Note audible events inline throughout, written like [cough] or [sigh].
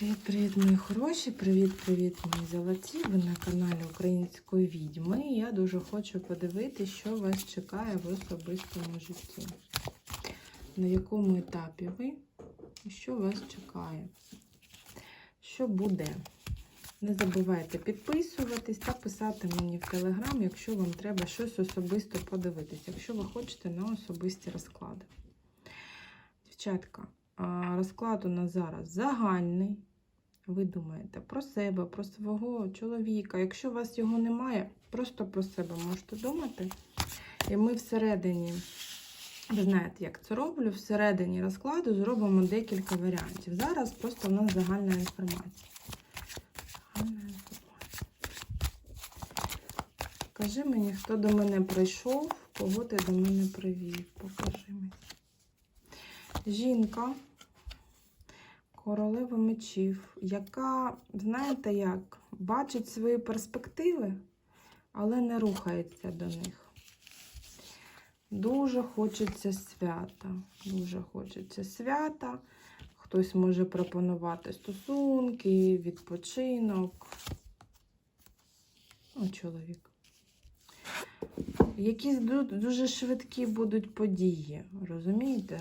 Привіт-привіт, мої хороші! Привіт-привіт, мої золоті! Ви на каналі Української відьми. Я дуже хочу подивитися, що вас чекає в особистому житті. На якому етапі ви що вас чекає? Що буде? Не забувайте підписуватись та писати мені в телеграм, якщо вам треба щось особисто подивитися, якщо ви хочете на особисті розклади. Дівчатка, розклад у нас зараз загальний. Ви думаєте про себе, про свого чоловіка. Якщо у вас його немає, просто про себе можете думати. І ми всередині, ви знаєте, як це роблю, всередині розкладу зробимо декілька варіантів. Зараз просто у нас загальна інформація. Загальна інформація. Покажи мені, хто до мене прийшов, кого ти до мене привів. Покажи мені. Жінка, королева мечів, яка, знаєте як, бачить свої перспективи, але не рухається до них. Дуже хочеться свята. Дуже хочеться свята. Хтось може пропонувати стосунки, відпочинок. О, чоловік. Якісь дуже швидкі будуть події, розумієте?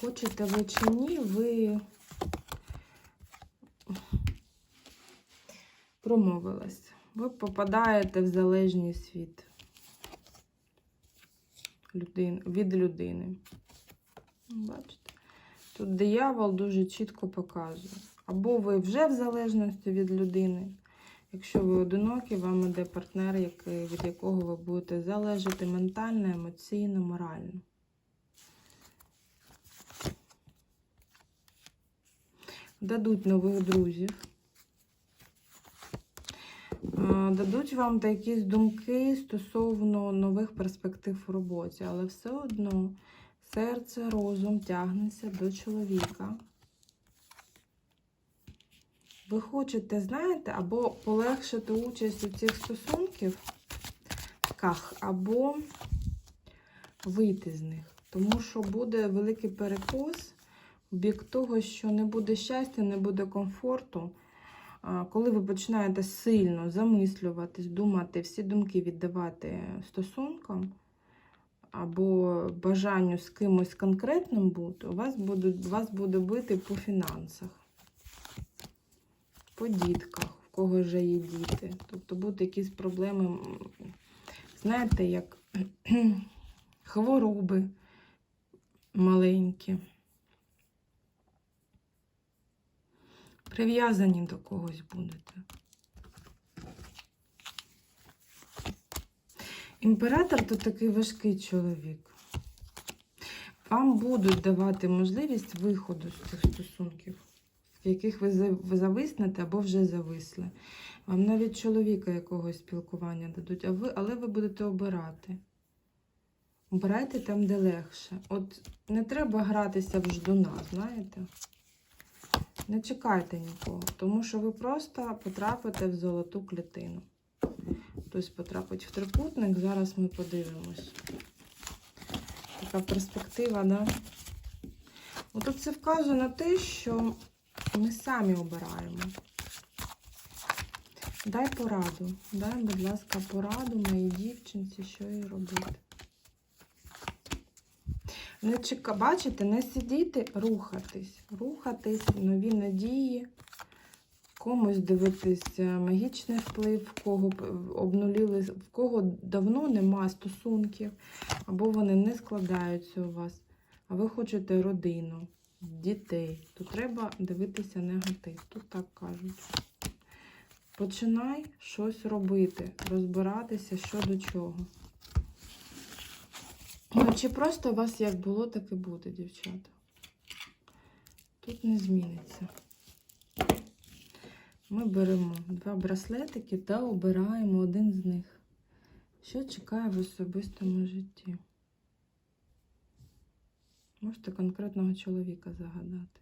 Хочете ви чи ні, ви промовилась. Ви попадаєте в залежність від людини, від людини. Бачите? Тут диявол дуже чітко показує. Або ви вже в залежності від людини. Якщо ви одинокі, вам іде партнер, від якого ви будете залежати ментально, емоційно, морально. Дадуть нових друзів, дадуть вам якісь думки стосовно нових перспектив у роботі, але все одно серце, розум тягнеться до чоловіка. Ви хочете, знаєте, або полегшити участь у цих стосунків, або вийти з них. Тому що буде великий перекос в бік того, що не буде щастя, не буде комфорту. Коли ви починаєте сильно замислюватись, думати, всі думки віддавати стосункам або бажанню з кимось конкретним бути, у вас, будуть, вас буде бити по фінансах, по дітках, в кого вже є діти. Тобто будуть якісь проблеми, знаєте, як [clears throat] хвороби маленькі. Прив'язані до когось будете. Імператор то такий важкий чоловік. Вам будуть давати можливість виходу з цих стосунків, в яких ви зависнете або вже зависли. Вам навіть чоловіка якогось спілкування дадуть, а ви, але ви будете обирати. Обирайте там, де легше. От не треба гратися в ждуна, знаєте? Не чекайте нікого, тому що ви просто потрапите в золоту клітину. Хтось потрапить в трикутник, зараз ми подивимось. Така перспектива, да? Тут це вказує на те, що ми самі обираємо. Дай пораду. Дай, будь ласка, пораду моїй дівчинці, що їй робити. Не чека... Бачите, не сидіти, рухатись. Рухатись, нові надії, комусь дивитись магічний вплив, в кого обнуліли, в кого давно нема стосунків, або вони не складаються у вас, а ви хочете родину, дітей, то треба дивитися негатив. Тут так кажуть. Починай щось робити, розбиратися що до чого. Ну, чи просто у вас як було, так і буде, дівчата. Тут не зміниться. Ми беремо два браслетики та обираємо один з них. Що чекає в особистому житті? Можете конкретного чоловіка загадати.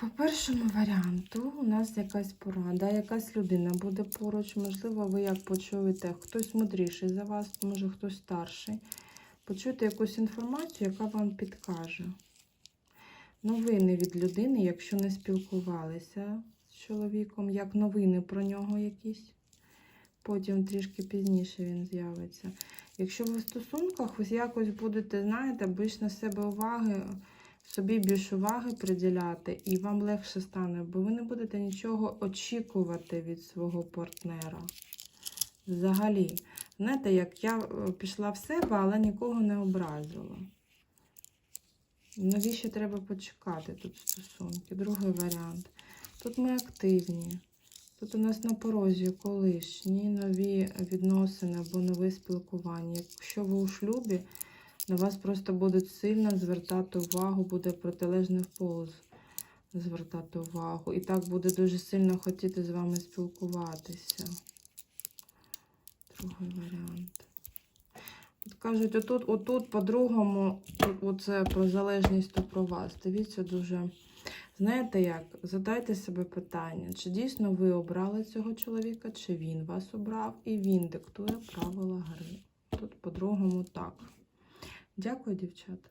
По першому варіанту у нас якась порада, якась людина буде поруч. Можливо, ви як почуєте, хтось мудріший за вас, може хтось старший. Почуєте якусь інформацію, яка вам підкаже. Новини від людини, якщо не спілкувалися з чоловіком, як новини про нього якісь. Потім трішки пізніше він з'явиться. Якщо ви в стосунках, ви якось будете, знаєте, більш на себе уваги, собі більш уваги приділяти, і вам легше стане, бо ви не будете нічого очікувати від свого партнера. Взагалі, знаєте, як я е, пішла в себе, але нікого не образила. Навіщо треба почекати тут стосунки? Другий варіант. Тут ми активні. Тут у нас на порозі колишні нові відносини або нове спілкування. Якщо ви у шлюбі, на вас просто будуть сильно звертати увагу, буде протилежний пол звертати увагу. І так буде дуже сильно хотіти з вами спілкуватися. Другий варіант. От кажуть, отут, отут по-другому, оце про залежність то про вас. Дивіться дуже. Знаєте як? Задайте себе питання, чи дійсно ви обрали цього чоловіка, чи він вас обрав, і він диктує правила гри. Тут по-другому так. Дякую, дівчата.